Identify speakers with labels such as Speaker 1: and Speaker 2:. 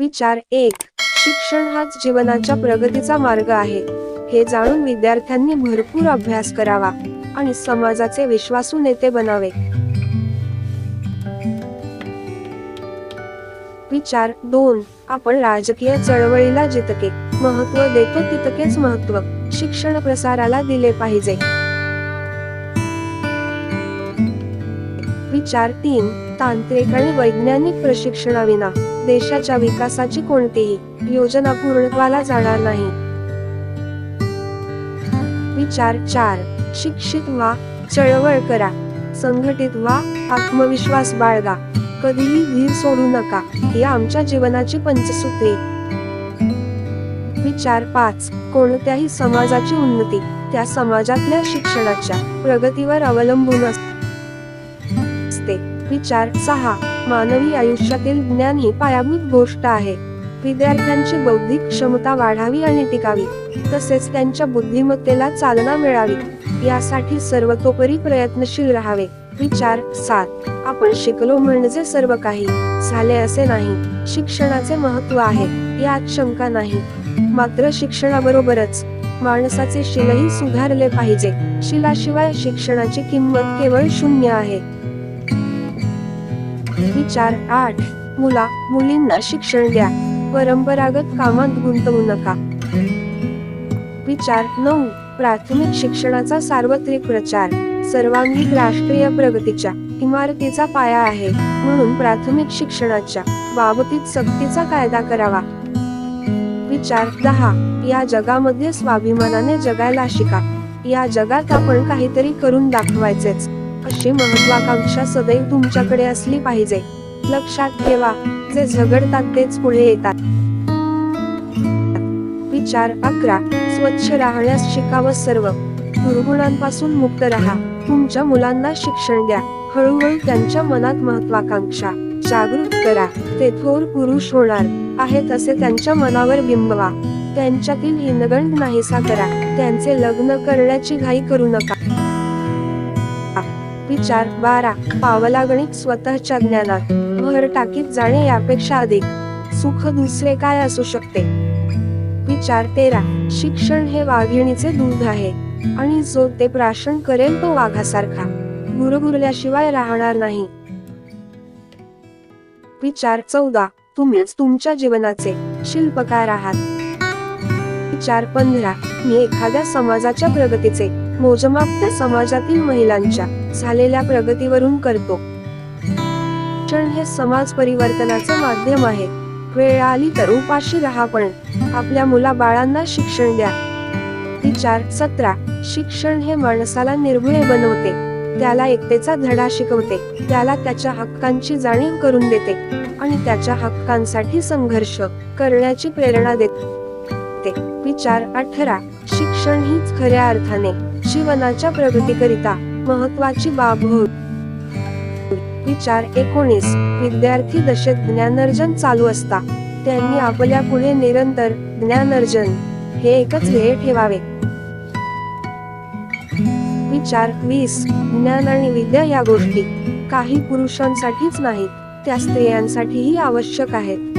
Speaker 1: विचार एक शिक्षण हाच जीवनाच्या प्रगतीचा मार्ग आहे. हे जाणून विद्यार्थ्यांनी भरपूर अभ्यास करावा आणि समाजाचे विश्वासू नेते बनावे. विचार दोन आपण राजकीय चळवळीला जितके महत्त्व देतो तितकेच महत्त्व शिक्षण प्रसाराला दिले पाहिजे. विचार तीन तांत्रिक आणि वैज्ञानिक प्रशिक्षणाविना देशाच्या विकासाची कोणतीही योजना पूर्णत्वाला जाणार नाही. विचार चार शिक्षित व्हा चळवळ करा संघटित व्हा आत्मविश्वास बाळगा कधीही धीर सोडू नका ही आमच्या जीवनाची पंचसूत्री. विचार पाच कोणत्याही समाजाची उन्नती त्या समाजातल्या शिक्षणाच्या प्रगतीवर अवलंबून असते विचार. सहा. मानवी आयुष्यातील ज्ञान ही पायाभूत गोष्ट आहे. विद्यार्थ्यांची बौद्धिक क्षमता वाढावी आणि टिकावी. तसेच त्यांच्या बुद्धिमत्तेला चालना मिळावी. यासाठी सर्वतोपरी प्रयत्नशील राहावे. विचार. सात. आपण शिकलो म्हणजे सर्व काही. झाले असे नाही. शिक्षणाचे महत्त्व आहे. यात शंका नाही. मात्र शिक्षणाबरोबरच माणसाचे शिलही सुधारले पाहिजे. शिलाशिवाय शिक्षणाची किंमत केवळ शून्य आहे. विचार आठ. मुला मुलींना शिक्षण द्या. परंपरागत कामात गुंतवू नका. विचार नऊ. प्राथमिक शिक्षणाचा सार्वत्रिक प्रचार. सर्वांगीण राष्ट्रीय प्रगतीच्या इमारतीचा पाया आहे. म्हणून प्राथमिक शिक्षणाच्या बाबतीत सक्तीचा कायदा करावा. विचार दहा. या जगामध्ये स्वाभिमानाने जगायला शिका. या जगात आपण काहीतरी करून दाखवायचेच. अशी महत्वाकांक्षा सदैव तुमच्याकडे असली पाहिजे. लक्षात ठेवा जे झगडतात तेच पुढे येतात. विचार अकरा स्वच्छ राहण्यास शिकावं सर्व. दुर्गुणांपासून मुक्त राहा. तुमच्या मुलांना शिक्षण द्या. हळूहळू त्यांच्या मनात महत्वाकांक्षा जागृत करा. ते थोर पुरुष होणार आहेत असे त्यांच्या मनावर बिंबवा. त्यांच्यातील हिनगंड नाहीसा करा. त्यांचे लग्न करण्याची घाई करू नका. विचार बारा पावलागणिक स्वतःच्या ज्ञानात. भर टाकीत जाणे यापेक्षा अधिक. सुख दुसरे काय असू शकते? विचार तेरा. शिक्षण हे वाघिणीचे दूध आहे. आणि जो ते प्राशन करेल तो वाघासारखा. गुरगुरल्याशिवाय राहणार नाही. विचार चौदा. तुम्हीच तुमच्या जीवनाचे शिल्पकार आहात. विचार पंधरा. मी एखाद्या समाजाच्या प्रगतीचे मोजमाप त्या समाजातील महिलांच्या झालेल्या प्रगतीवरून करतो. शिक्षण हे समाज परिवर्तनाचे माध्यम आहे. वेळ आली तर उपाशी राहा पण आपल्या मुला बाळांना शिक्षण द्या. विचार सतरा शिक्षण हे माणसाला निर्भय बनवते. त्याला एकतेचा धडा शिकवते. त्याला त्याच्या हक्कांची जाणीव करून देते आणि त्याच्या हक्कांसाठी संघर्ष करण्याची प्रेरणा देते. विचार अठरा शिक्षण हीच खऱ्या अर्थाने जीवनाच्या प्रगतीकरिता महत्वाची बाब होय. विचार एकोणीस. विद्यार्थी दशेत ज्ञानार्जन चालू असता. त्यांनी आपल्या पुढे निरंतर ज्ञानार्जन हे एकच ध्येय ठेवावे. विचार वीस. ज्ञान आणि विद्या या गोष्टी काही पुरुषांसाठीच नाहीत. त्या स्त्रियांसाठीही आवश्यक आहेत.